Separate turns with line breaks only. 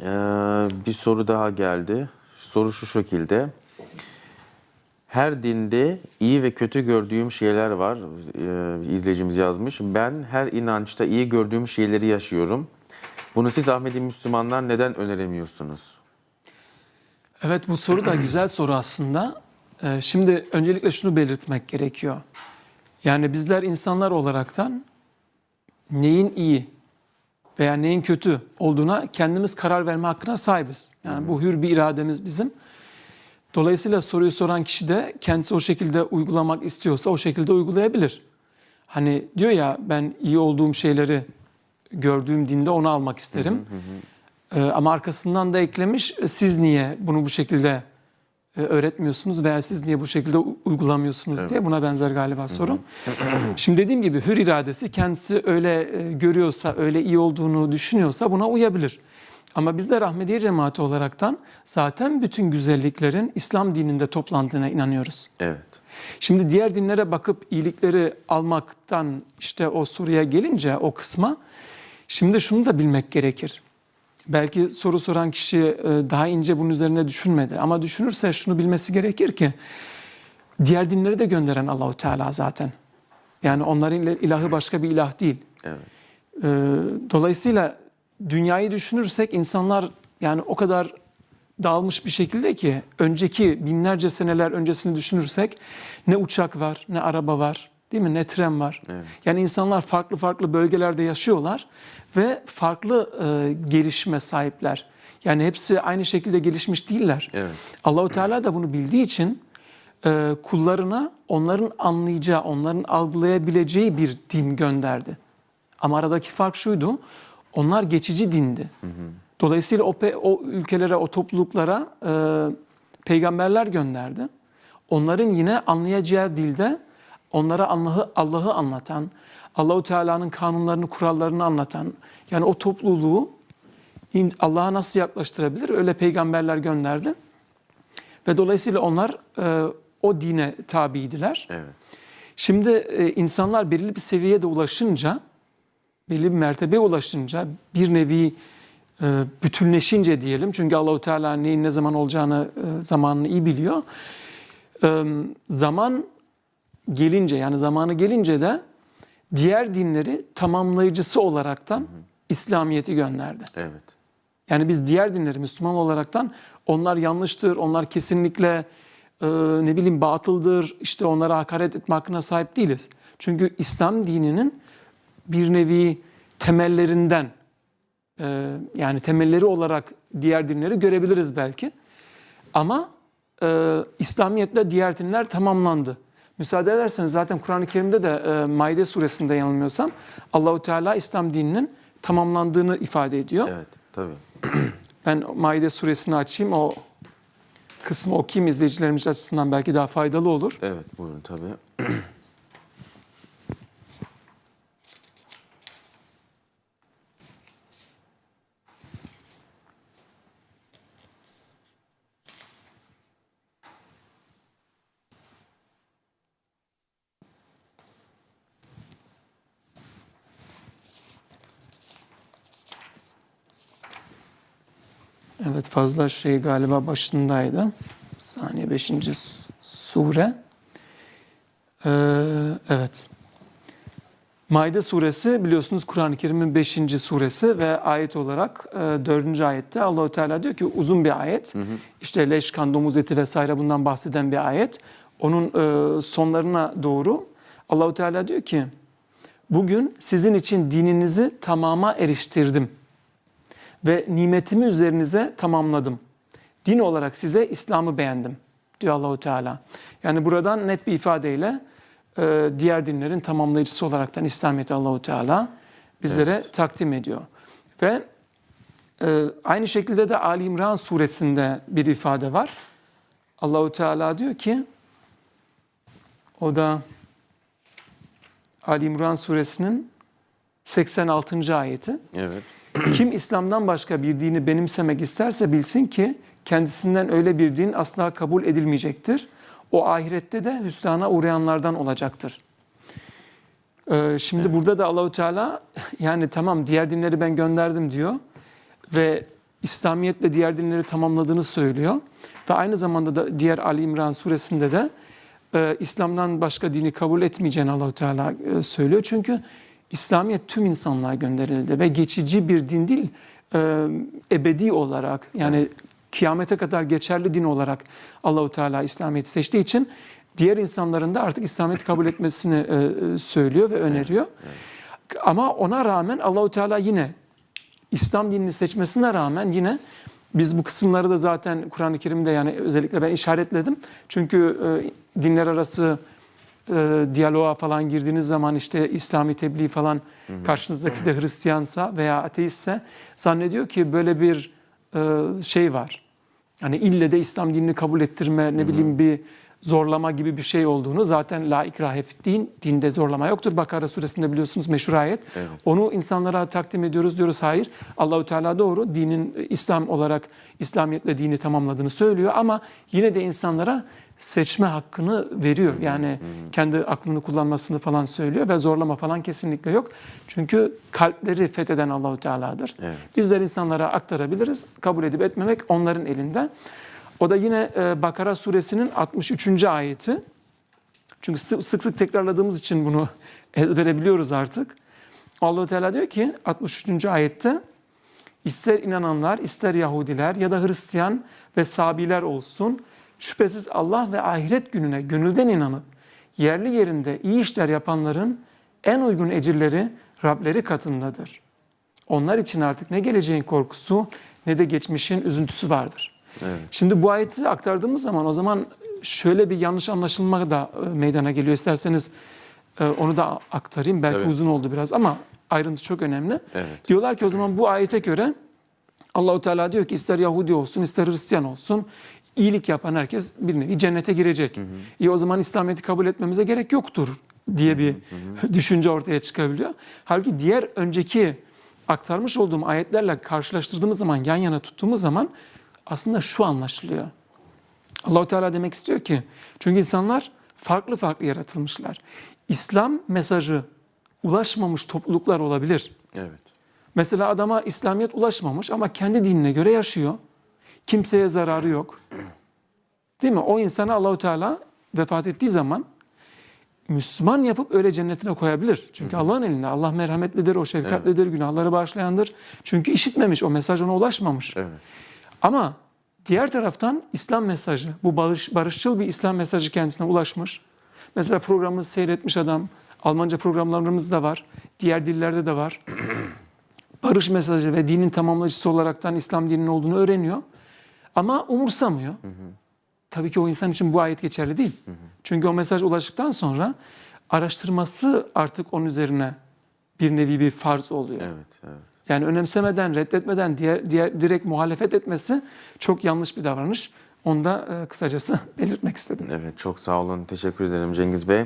Ee, bir soru daha geldi. Soru şu şekilde. Her dinde iyi ve kötü gördüğüm şeyler var. Ee, izleyicimiz yazmış. Ben her inançta iyi gördüğüm şeyleri yaşıyorum. Bunu siz Ahmedi Müslümanlar neden öneremiyorsunuz?
Evet bu soru da güzel soru aslında. Ee, Şimdi öncelikle şunu belirtmek gerekiyor. Yani bizler insanlar olaraktan neyin iyi veya neyin kötü olduğuna kendimiz karar verme hakkına sahibiz. Yani bu hür bir irademiz bizim. Dolayısıyla soruyu soran kişi de kendisi o şekilde uygulamak istiyorsa o şekilde uygulayabilir. Hani diyor ya ben iyi olduğum şeyleri gördüğüm dinde onu almak isterim. Ee, ama arkasından da eklemiş siz niye bunu bu şekilde öğretmiyorsunuz veya siz niye bu şekilde uygulamıyorsunuz diye buna benzer galiba soru. Şimdi dediğim gibi hür iradesi kendisi öyle e, görüyorsa, öyle iyi olduğunu düşünüyorsa buna uyabilir. Ama biz de Rahmediye cemaati olaraktan zaten bütün güzelliklerin İslam dininde toplandığına inanıyoruz.
Evet.
Şimdi diğer dinlere bakıp iyilikleri almaktan işte o soruya gelince o kısma şimdi şunu da bilmek gerekir. Belki soru soran kişi e, daha ince bunun üzerine düşünmedi ama düşünürse şunu bilmesi gerekir ki diğer dinleri de gönderen Allahu Teala zaten. Yani onların il- ilahı başka bir ilah değil.
Evet.
Ee, Dolayısıyla dünyayı düşünürsek insanlar yani o kadar dağılmış bir şekilde ki önceki binlerce seneler öncesini düşünürsek ne uçak var ne araba var değil mi ne tren var.
Evet.
Yani insanlar farklı farklı bölgelerde yaşıyorlar ve farklı e, gelişme sahipler. Yani hepsi aynı şekilde gelişmiş değiller.
Evet.
Allahu Teala da bunu bildiği için e, kullarına onların anlayacağı, onların algılayabileceği bir din gönderdi. Ama aradaki fark şuydu, onlar geçici dindi. Dolayısıyla o, o ülkelere, o topluluklara e, peygamberler gönderdi. Onların yine anlayacağı dilde onlara Allah'ı Allah'ı anlatan, Allahu Teala'nın kanunlarını, kurallarını anlatan, yani o topluluğu Allah'a nasıl yaklaştırabilir? Öyle peygamberler gönderdi. Ve dolayısıyla onlar e, o dine tabiydiler.
Evet.
Şimdi e, insanlar belirli bir seviyeye de ulaşınca, belli bir mertebeye ulaşınca, bir nevi e, bütünleşince diyelim. Çünkü Allahu Teala neyin ne zaman olacağını, e, zamanını iyi biliyor. E, zaman gelince yani zamanı gelince de diğer dinleri tamamlayıcısı olaraktan İslamiyet'i gönderdi.
Evet.
Yani biz diğer dinleri Müslüman olaraktan onlar yanlıştır, onlar kesinlikle e, ne bileyim batıldır, işte onlara hakaret etme hakkına sahip değiliz. Çünkü İslam dininin bir nevi temellerinden e, yani temelleri olarak diğer dinleri görebiliriz belki. Ama e, İslamiyetle diğer dinler tamamlandı. Müsaade ederseniz zaten Kur'an-ı Kerim'de de e, Maide suresinde yanılmıyorsam Allahu Teala İslam dininin tamamlandığını ifade ediyor.
Evet. Tabii.
Ben Maide suresini açayım. O kısmı okuyayım izleyicilerimiz açısından belki daha faydalı olur.
Evet. Buyurun tabii.
Evet fazla şey galiba başındaydı. Bir saniye 5. sure. Ee, evet. Maide suresi biliyorsunuz Kur'an-ı Kerim'in 5. suresi ve ayet olarak e, 4. ayette Allahu Teala diyor ki uzun bir ayet. İşte leş, kan, domuz eti vesaire bundan bahseden bir ayet. Onun e, sonlarına doğru Allahu Teala diyor ki bugün sizin için dininizi tamama eriştirdim ve nimetimi üzerinize tamamladım. Din olarak size İslam'ı beğendim diyor Allahu Teala. Yani buradan net bir ifadeyle e, diğer dinlerin tamamlayıcısı olaraktan İslamiyet'i Allahu Teala bizlere
Evet.
takdim ediyor. Ve e, aynı şekilde de Ali İmran suresinde bir ifade var. Allahu Teala diyor ki o da Ali İmran suresinin 86. ayeti.
Evet.
Kim İslam'dan başka bir dini benimsemek isterse bilsin ki kendisinden öyle bir din asla kabul edilmeyecektir. O ahirette de hüsrana uğrayanlardan olacaktır. Ee, şimdi burada da Allahu Teala yani tamam diğer dinleri ben gönderdim diyor ve İslamiyetle diğer dinleri tamamladığını söylüyor. Ve aynı zamanda da diğer Ali İmran suresinde de e, İslam'dan başka dini kabul etmeyeceğini Allahu Teala e, söylüyor. Çünkü İslamiyet tüm insanlığa gönderildi ve geçici bir din değil, e, ebedi olarak yani kıyamete kadar geçerli din olarak Allahu Teala İslamiyet'i seçtiği için diğer insanların da artık İslamiyet'i kabul etmesini e, e, söylüyor ve öneriyor. Ama ona rağmen Allahu Teala yine İslam dinini seçmesine rağmen yine biz bu kısımları da zaten Kur'an-ı Kerim'de yani özellikle ben işaretledim. Çünkü e, dinler arası e, diyaloğa falan girdiğiniz zaman işte İslami tebliğ falan karşınızdaki de Hristiyansa veya ateistse zannediyor ki böyle bir e, şey var. Hani ille de İslam dinini kabul ettirme ne bileyim bir zorlama gibi bir şey olduğunu zaten la ikrahe din, dinde zorlama yoktur. Bakara suresinde biliyorsunuz meşhur ayet.
Evet.
Onu insanlara takdim ediyoruz diyoruz hayır. Allahu Teala doğru dinin e, İslam olarak İslamiyetle dini tamamladığını söylüyor ama yine de insanlara seçme hakkını veriyor. Yani kendi aklını kullanmasını falan söylüyor ve zorlama falan kesinlikle yok. Çünkü kalpleri fetheden Allahu Teala'dır.
Evet.
Bizler insanlara aktarabiliriz. Kabul edip etmemek onların elinde. O da yine e, Bakara suresinin 63. ayeti. Çünkü sı- sık sık tekrarladığımız için bunu ezbere biliyoruz artık. Allahu Teala diyor ki 63. ayette ister inananlar, ister Yahudiler ya da Hristiyan ve Sabiler olsun şüphesiz Allah ve ahiret gününe gönülden inanıp yerli yerinde iyi işler yapanların en uygun ecirleri Rableri katındadır. Onlar için artık ne geleceğin korkusu ne de geçmişin üzüntüsü vardır.
Evet.
Şimdi bu ayeti aktardığımız zaman o zaman şöyle bir yanlış anlaşılma da e, meydana geliyor. İsterseniz e, onu da aktarayım. Belki
Tabii.
uzun oldu biraz ama ayrıntı çok önemli.
Evet.
Diyorlar ki o zaman bu ayete göre Allahu Teala diyor ki ister Yahudi olsun ister Hristiyan olsun iyilik yapan herkes bir nevi cennete girecek. İyi o zaman İslamiyet'i kabul etmemize gerek yoktur diye bir düşünce ortaya çıkabiliyor. Halbuki diğer önceki aktarmış olduğum ayetlerle karşılaştırdığımız zaman yan yana tuttuğumuz zaman aslında şu anlaşılıyor. Allahu Teala demek istiyor ki çünkü insanlar farklı farklı yaratılmışlar. İslam mesajı ulaşmamış topluluklar olabilir.
Evet.
Mesela adama İslamiyet ulaşmamış ama kendi dinine göre yaşıyor. Kimseye zararı yok. Değil mi? O insana Allahu Teala vefat ettiği zaman Müslüman yapıp öyle cennetine koyabilir. Çünkü Allah'ın elinde. Allah merhametlidir, o şefkatlidir, günahları bağışlayandır. Çünkü işitmemiş, o mesaj ona ulaşmamış.
Evet.
Ama diğer taraftan İslam mesajı, bu barış, barışçıl bir İslam mesajı kendisine ulaşmış. Mesela programımızı seyretmiş adam, Almanca programlarımız da var, diğer dillerde de var. Barış mesajı ve dinin tamamlayıcısı olaraktan İslam dininin olduğunu öğreniyor. Ama umursamıyor. Tabii ki o insan için bu ayet geçerli değil. Çünkü o mesaj ulaştıktan sonra araştırması artık onun üzerine bir nevi bir farz oluyor.
Evet. Evet.
Yani önemsemeden, reddetmeden diğer, diğer direkt muhalefet etmesi çok yanlış bir davranış. Onu da e, kısacası belirtmek istedim.
Evet. Çok sağ olun. Teşekkür ederim Cengiz Bey.